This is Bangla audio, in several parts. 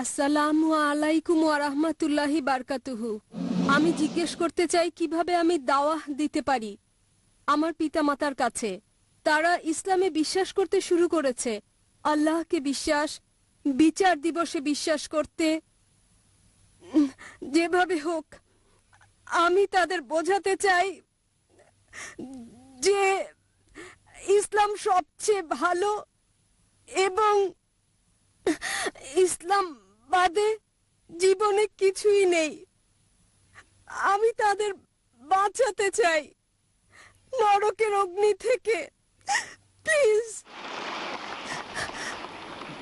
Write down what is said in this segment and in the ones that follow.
আসসালামু আলাইকুম বারকাতুহু। আমি জিজ্ঞেস করতে চাই, কীভাবে আমি দাওয়াহ দিতে পারি? আমার পিতামাতার কাছে। তারা ইসলামে বিশ্বাস করতে শুরু করেছে। আল্লাহকে বিশ্বাস, বিচার দিবসে বিশ্বাস করতে। যেভাবে হোক, আমি তাদের বোঝাতে চাই যে ইসলাম সবচেয়ে ভালো এবং বাদে জীবনে কিছুই নেই। আমি তাদের বাঁচাতে চাই। নরকের অগ্নি থেকে। প্লিজ।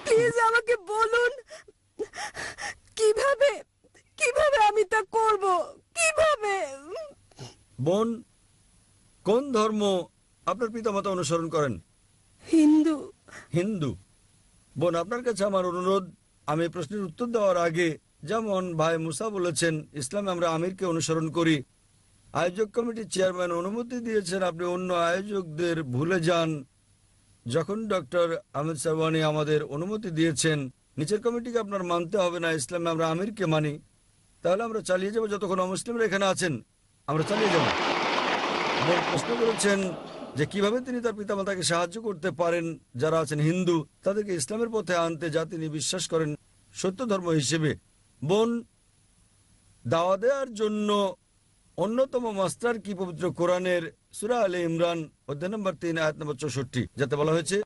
প্লিজ আমাকে বলুন কীভাবে কীভাবে আমি তা করব? কীভাবে? বোন কোন ধর্ম আপনার পিতামাতা অনুসরণ করেন? হিন্দু। হিন্দু। বোন আপনার কাছে আমার অনুরোধ আমি প্রশ্নের উত্তর দেওয়ার আগে, যেমন ভাই মুসা বলেছেন, ইসলামে আমরা আমিরকে অনুসরণ করি। আয়োজক কমিটির চেয়ারম্যান অনুমতি দিয়েছেন আপনি অন্য আয়োজকদের ভুলে যান। যখন ডক্টর আহমেদ সাহবানি আমাদের অনুমতি দিয়েছেন, নিচের কমিটিকে আপনার মানতে হবে না, ইসলামে আমরা আমিরকে মানি। তাহলে আমরা চালিয়ে যাব যতক্ষণ অমুসলিমরা এখানে আছেন। আমরা চালিয়ে যাব। প্রশ্ন করেছেন যে কীভাবে তিনি তার পিতামাতাকে সাহায্য করতে পারেন যারা আছেন হিন্দু তাদেরকে ইসলামের পথে আনতে যা তিনি বিশ্বাস করেন সত্য ধর্ম হিসেবে। বোন দাওয়া দেওয়ার জন্য অন্যতম মাস্টার কি পবিত্র কোরআনের সুরা আলী ইমরান অধ্যায় নম্বর তিন আয়াত নম্বর চৌষট্টি যাতে বলা হয়েছে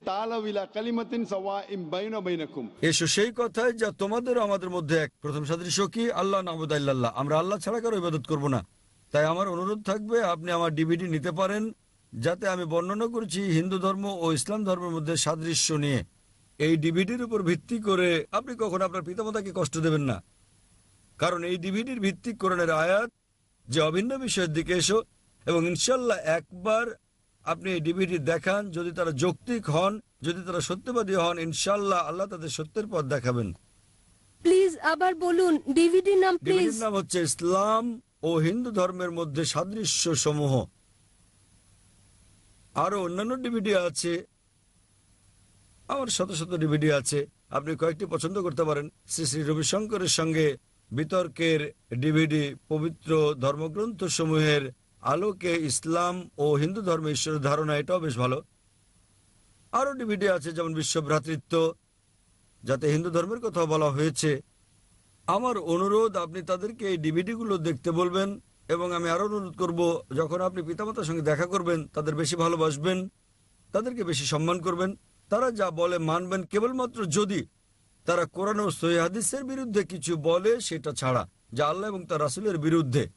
এসো সেই কথাই যা তোমাদের আমাদের মধ্যে এক। প্রথম সাদৃশ্য কি? আল্লাহ নাবুদাল্লাহ আমরা আল্লাহ ছাড়া কারও ইবাদত করব না। তাই আমার অনুরোধ থাকবে আপনি আমার ডিভিডি নিতে পারেন। যাতে আমি বর্ণনা করছি হিন্দু ধর্ম ও ইসলাম ধর্মের মধ্যে সাদৃশ্য নিয়ে। এই ডিভিডির উপর ভিত্তি করে আপনি কখনো আপনার পিতামাতাকে কষ্ট দেবেন না। কারণ এই ডিভিডির ভিত্তি কোরআনের আয়াত যে অভিন্ন বিষয়ের দিকে এসো এবং ইনশাল্লাহ একবার আপনি এই ডিভিডি দেখান যদি তারা যৌক্তিক হন যদি তারা সত্যবাদী হন ইনশাল্লাহ আল্লাহ তাদের সত্যের পথ দেখাবেন। প্লিজ আবার বলুন ডিভিডি নাম প্লিজ। নাম হচ্ছে ইসলাম ও হিন্দু ধর্মের মধ্যে সাদৃশ্য সমূহ আরও অন্যান্য ডিভিডি আছে। আমার শত শত ডিভিডি আছে। আপনি কয়েকটি পছন্দ করতে পারেন। শ্রী শ্রী রবিশঙ্করের সঙ্গে বিতর্কের ডিভিডি পবিত্র ধর্মগ্রন্থ সমূহের আলোকে ইসলাম ও হিন্দু ধর্মে ঈশ্বরের ধারণা, এটাও বেশ ভালো। আরও ডিভিডি আছে, যেমন বিশ্ব ভ্রাতৃত্ব যাতে হিন্দু ধর্মের কথা বলা হয়েছে। আমার অনুরোধ, আপনি তাদেরকে এই ডিভিডিগুলো দেখতে বলবেন। এবং আমি আরও অনুরোধ করব, যখন আপনি পিতামাতার সঙ্গে দেখা করবেন, তাদের বেশি ভালোবাসবেন, তাদেরকে বেশি সম্মান করবেন, তারা যা বলে মানবেন, কেবলমাত্র যদি তারা কোরআন ও সহি হাদিসের বিরুদ্ধে কিছু বলে, সেটা ছাড়া, যা আল্লাহ এবং তার রাসুলের বিরুদ্ধে।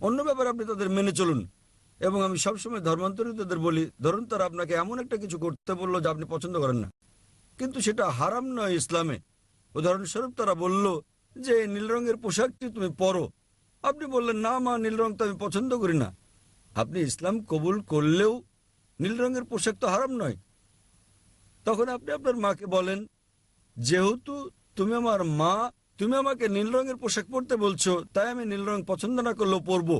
অন্য ব্যাপারে, আপনি তাদের মেনে চলুন। এবং আমি সবসময় ধর্মান্তরিতদের বলি, ধরুন তারা আপনাকে এমন একটা কিছু করতে বলল যা আপনি পছন্দ করেন না। কিন্তু সেটা হারাম নয় ইসলামে। উদাহরণস্বরূপ তারা বলল যে, নীল রঙের পোশাকটি তুমি পরো আপনি বললেন, না মা, নীল রং তো আমি পছন্দ করি না। আপনি ইসলাম কবুল করলেও নীল রঙের পোশাক তো হারাম নয়। তখন আপনি আপনার মাকে বলেন, যেহেতু তুমি আমার মা, তুমি আমাকে নীল রঙের পোশাক পরতে বলছো, তাই আমি নীল রং পছন্দ না করলেও পরবো।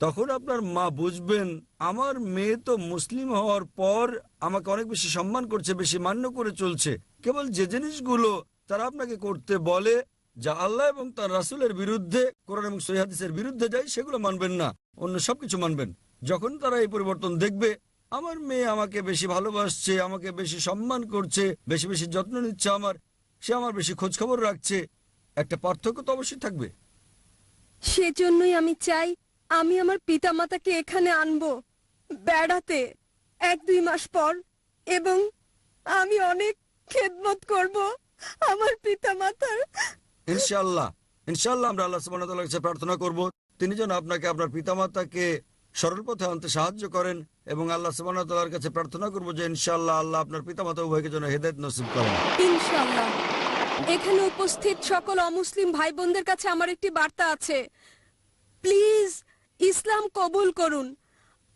তখন আপনার মা বুঝবেন, আমার মেয়ে তো মুসলিম হওয়ার পর আমাকে অনেক বেশি সম্মান করছে, বেশি মান্য করে চলছে। কেবল যে জিনিসগুলো তারা আপনাকে করতে বলে যা আল্লাহ এবং তার রাসুলের বিরুদ্ধে, কোরআন এবং সহিহাদিসের বিরুদ্ধে যায় সেগুলো মানবেন না। অন্য সবকিছু মানবেন। যখন তারা এই পরিবর্তন দেখবে, আমার মেয়ে আমাকে বেশি ভালোবাসছে, আমাকে বেশি সম্মান করছে, বেশি বেশি যত্ন নিচ্ছে আমার, সে আমার বেশি খোঁজ খবর রাখছে, একটা পার্থক্য তো অবশ্যই থাকবে। সেজন্যই আমি চাই, আমি আমার পিতামাতাকে এখানে আনব, বেড়াতে, এক দুই মাস পর, এবং আমি অনেক খেদমত করব আমার পিতামাতার ইনশাল্লাহ ইনশাল্লাহ আমরা আল্লাহ ওয়া কাছে প্রার্থনা করব। তিনি যেন আপনাকে, আপনার পিতামাতাকে সরল পথে আনতে সাহায্য করেন এবং আল্লাহ ওয়া কাছে প্রার্থনা করব যে ইনশাল্লাহ আল্লাহ আপনার পিতামাতা উভয়কে যেন হেদায়েত নসিব করেন। ইনশাল্লাহ এখানে উপস্থিত সকল অমুসলিম ভাই বোনদের কাছে আমার একটি বার্তা আছে। প্লিজ ইসলাম কবুল করুন,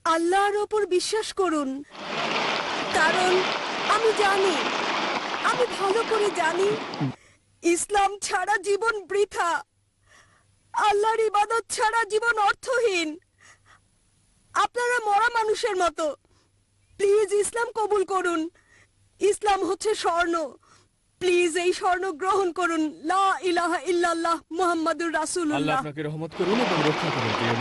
আল্লাহর ওপর বিশ্বাস করুন। কারণ আমি জানি, আমি ভালো করে জানি ইসলাম ছাড়া জীবন বৃথা। আল্লাহর ইবাদত ছাড়া জীবন অর্থহীন। আপনারা মরা মানুষের মতো। প্লিজ ইসলাম কবুল করুন। ইসলাম হচ্ছে স্বর্ণ। প্লিজ এই স্বর্ণ গ্রহণ করুন। লা ইলাহা ইল্লাল্লাহ মুহাম্মাদুর রাসূলুল্লাহ। আল্লাহ আপনাকে রহমত করুন এবং রক্ষা করুন।